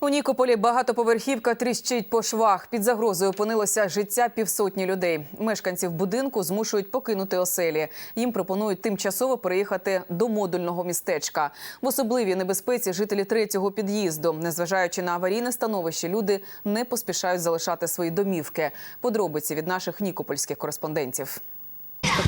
У Нікополі багатоповерхівка тріщить по швах. Під загрозою опинилося життя півсотні людей. Мешканців будинку змушують покинути оселі. Їм пропонують тимчасово переїхати до модульного містечка. В особливій небезпеці жителі третього під'їзду. Незважаючи на аварійне становище, люди не поспішають залишати свої домівки. Подробиці від наших нікопольських кореспондентів.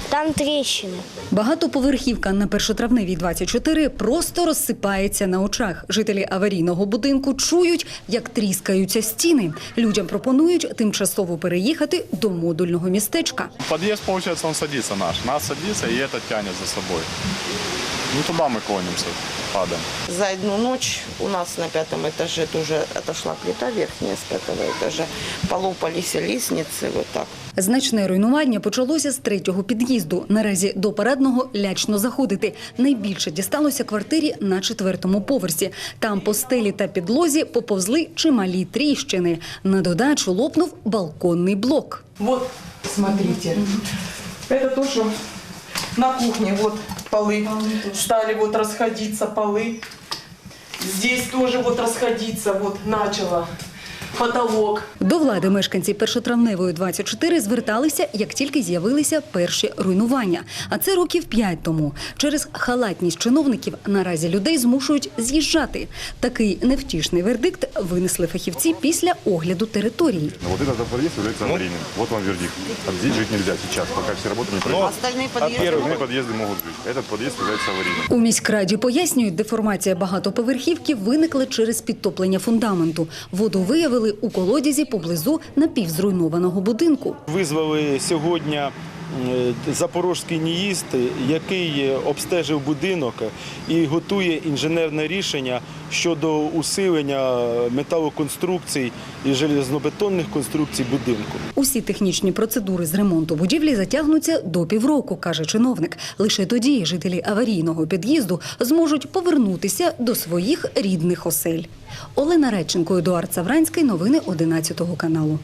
Там тріщини. Багатоповерхівка на першотравневій 24 просто розсипається на очах. Жителі аварійного будинку чують, як тріскаються стіни. Людям пропонують тимчасово переїхати до модульного містечка. Подъезд, получается, он садится наш. Нас садится, и это тянет за собой. Ну, туда мы клонимся, падаем. За одну ночь у нас на пятом этаже тоже отошла плита верхняя с пятого этажа. Полопались лестницы, вот так. Значне руйнування почалося з третього під'їзду. Наразі до парадного лячно заходити. Найбільше дісталося квартирі на четвертому поверсі. Там по стелі та підлозі поповзли чималі тріщини. На додачу лопнув балконний блок. Вот, смотрите. Это то, что на кухне вот полы стали вот расходиться полы. Здесь тоже вот расходиться вот начало потолок. До влади мешканці першотравневої 24 зверталися, як тільки з'явилися перші руйнування. А це років п'ять тому. Через халатність чиновників наразі людей змушують з'їжджати. Такий невтішний вердикт винесли фахівці після огляду території. Но вот этот подъезд является аварийным. Вот вам вердикт. А здесь жить нельзя сейчас, пока все работы не пройдут. Остальные подъезды Остальные подъезды могут жить. Этот подъезд является аварийным. У міськраді пояснюють, деформація багатоповерхівки виникла через підтоплення фундаменту. Воду виявили у колодязі поблизу напівзруйнованого будинку. Визвали сьогодні е, запорозький НІїст, який обстежив будинок і готує інженерне рішення щодо усилення металоконструкцій і железнобетонних конструкцій будинку. Усі технічні процедури з ремонту будівлі затягнуться до півроку, каже чиновник. Лише тоді жителі аварійного під'їзду зможуть повернутися до своїх рідних осель. Олена Реченко, Едуард Савранський. Новини 11 каналу.